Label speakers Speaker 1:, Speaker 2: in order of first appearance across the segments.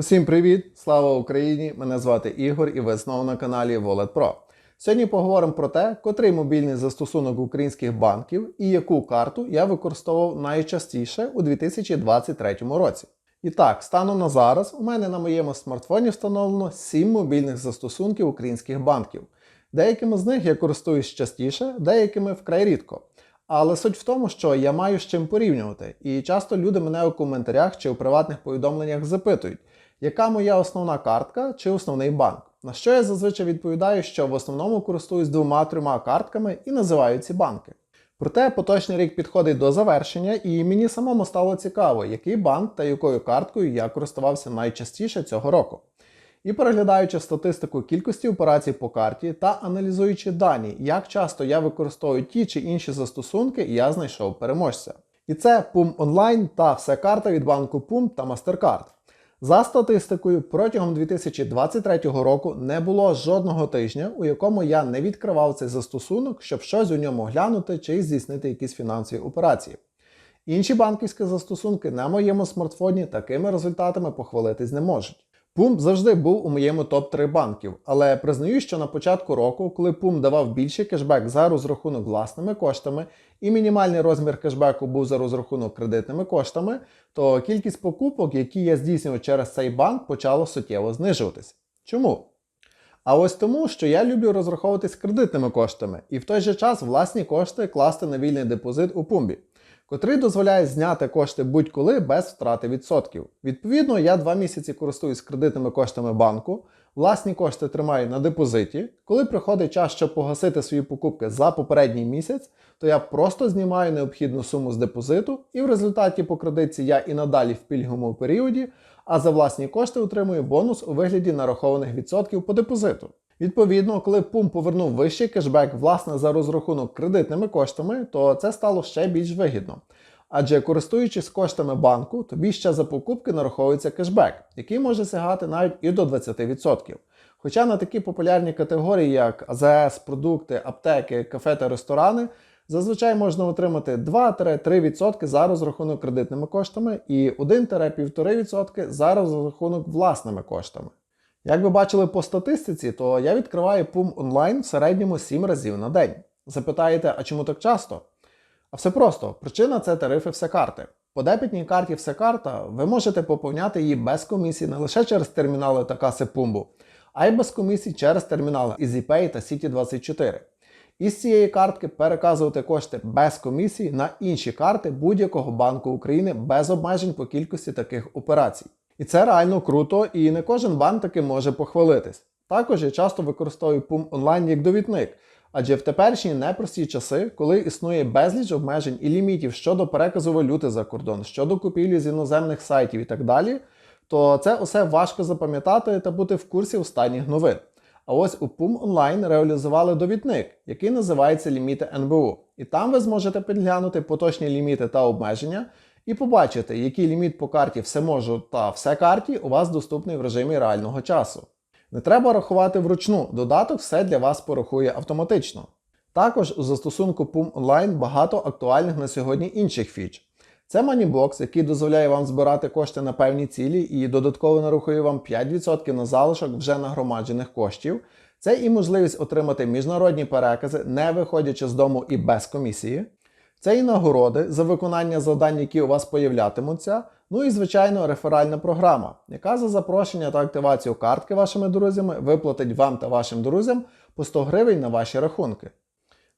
Speaker 1: Усім привіт! Слава Україні! Мене звати Ігор і ви знову на каналі Wallet Pro. Сьогодні поговоримо про те, котрий мобільний застосунок українських банків і яку карту я використовував найчастіше у 2023 році. І так, станом на зараз у мене на моєму смартфоні встановлено 7 мобільних застосунків українських банків. Деякими з них я користуюсь частіше, деякими вкрай рідко. Але суть в тому, що я маю з чим порівнювати, і часто люди мене у коментарях чи у приватних повідомленнях запитують, яка моя основна картка чи основний банк. На що я зазвичай відповідаю, що в основному користуюсь двома-трьома картками і називаю ці банки. Проте поточний рік підходить до завершення, і мені самому стало цікаво, який банк та якою карткою я користувався найчастіше цього року. І переглядаючи статистику кількості операцій по карті та аналізуючи дані, як часто я використовую ті чи інші застосунки, я знайшов переможця. І це PUM Online та все карта від банку PUM та MasterCard. За статистикою, протягом 2023 року не було жодного тижня, у якому я не відкривав цей застосунок, щоб щось у ньому глянути чи здійснити якісь фінансові операції. Інші банківські застосунки на моєму смартфоні такими результатами похвалитись не можуть. Пум завжди був у моєму топ-3 банків, але признаю, що на початку року, коли Пум давав більший кешбек за розрахунок власними коштами, і мінімальний розмір кешбеку був за розрахунок кредитними коштами, то кількість покупок, які я здійснював через цей банк, почало суттєво знижуватися. Чому? А ось тому, що я люблю розраховуватись кредитними коштами і в той же час власні кошти класти на вільний депозит у пумбі котрий дозволяє зняти кошти будь-коли без втрати відсотків. Відповідно, я два місяці користуюсь кредитними коштами банку, власні кошти тримаю на депозиті. Коли приходить час, щоб погасити свої покупки за попередній місяць, то я просто знімаю необхідну суму з депозиту, і в результаті по кредитці я і надалі в пільговому періоді, а за власні кошти отримую бонус у вигляді нарахованих відсотків по депозиту. Відповідно, коли Пум повернув вищий кешбек власне за розрахунок кредитними коштами, то це стало ще більш вигідно. Адже користуючись коштами банку, тобі ще за покупки нараховується кешбек, який може сягати навіть і до 20%. Хоча на такі популярні категорії, як АЗС, продукти, аптеки, кафе та ресторани, зазвичай можна отримати 2-3% за розрахунок кредитними коштами і 1-1,5% за розрахунок власними коштами. Як ви бачили по статистиці, то я відкриваю PUM онлайн в середньому 7 разів на день. Запитаєте, а чому так часто? А все просто, причина це тарифи Всекарти. По дебітній карті Всекарта ви можете поповняти її без комісії не лише через термінали та каси Пумбу, а й без комісій через термінали EasyPay та City24. Із цієї картки переказувати кошти без комісії на інші карти будь-якого банку України без обмежень по кількості таких операцій. І це реально круто, і не кожен банк таки може похвалитись. Також я часто використовую PUM онлайн як довідник, адже в теперішні непрості часи, коли існує безліч обмежень і лімітів щодо переказу валюти за кордон, щодо купівлі з іноземних сайтів і так далі, то це усе важко запам'ятати та бути в курсі останніх новин. А ось у PUM онлайн реалізували довідник, який називається ліміти НБУ. І там ви зможете підглянути поточні ліміти та обмеження і побачити, який ліміт по карті все можу та все карті у вас доступний в режимі реального часу. Не треба рахувати вручну, додаток все для вас порахує автоматично. Також у застосунку PUM Online багато актуальних на сьогодні інших фіч. Це Moneybox, який дозволяє вам збирати кошти на певні цілі і додатково нарахує вам 5% на залишок вже нагромаджених коштів. Це і можливість отримати міжнародні перекази, не виходячи з дому і без комісії. Це і нагороди за виконання завдань, які у вас появлятимуться. Ну і, звичайно, реферальна програма, яка за запрошення та активацію картки вашими друзями виплатить вам та вашим друзям по 100 гривень на ваші рахунки.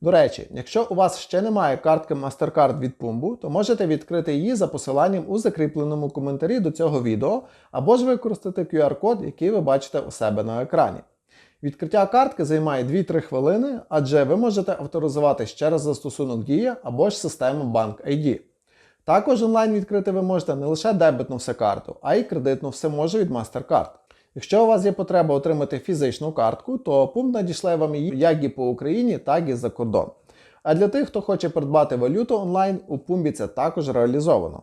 Speaker 1: До речі, якщо у вас ще немає картки MasterCard від Pumbu, то можете відкрити її за посиланням у закріпленому коментарі до цього відео, або ж використати QR-код, який ви бачите у себе на екрані. Відкриття картки займає 2-3 хвилини, адже ви можете авторизуватись через застосунок Дія або ж систему Bank ID. Також онлайн відкрити ви можете не лише дебетну всекарту, а й кредитну всеможе від MasterCard. Якщо у вас є потреба отримати фізичну картку, то пункт надішле вам її як і по Україні, так і за кордон. А для тих, хто хоче придбати валюту онлайн, у Пумбі це також реалізовано.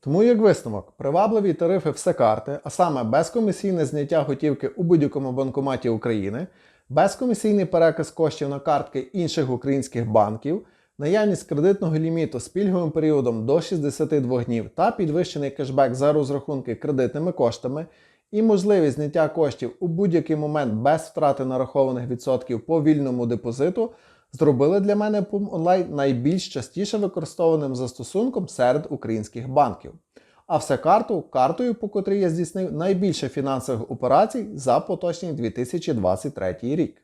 Speaker 1: Тому, як висновок, привабливі тарифи все карти, а саме безкомісійне зняття готівки у будь-якому банкоматі України, безкомісійний переказ коштів на картки інших українських банків, наявність кредитного ліміту з пільговим періодом до 62 днів та підвищений кешбек за розрахунки кредитними коштами, і можливість зняття коштів у будь-який момент без втрати нарахованих відсотків по вільному депозиту зробили для мене PUM Online найбільш частіше використовуваним застосунком серед українських банків. А все карту картою, по котрій я здійснив найбільше фінансових операцій за поточний 2023 рік.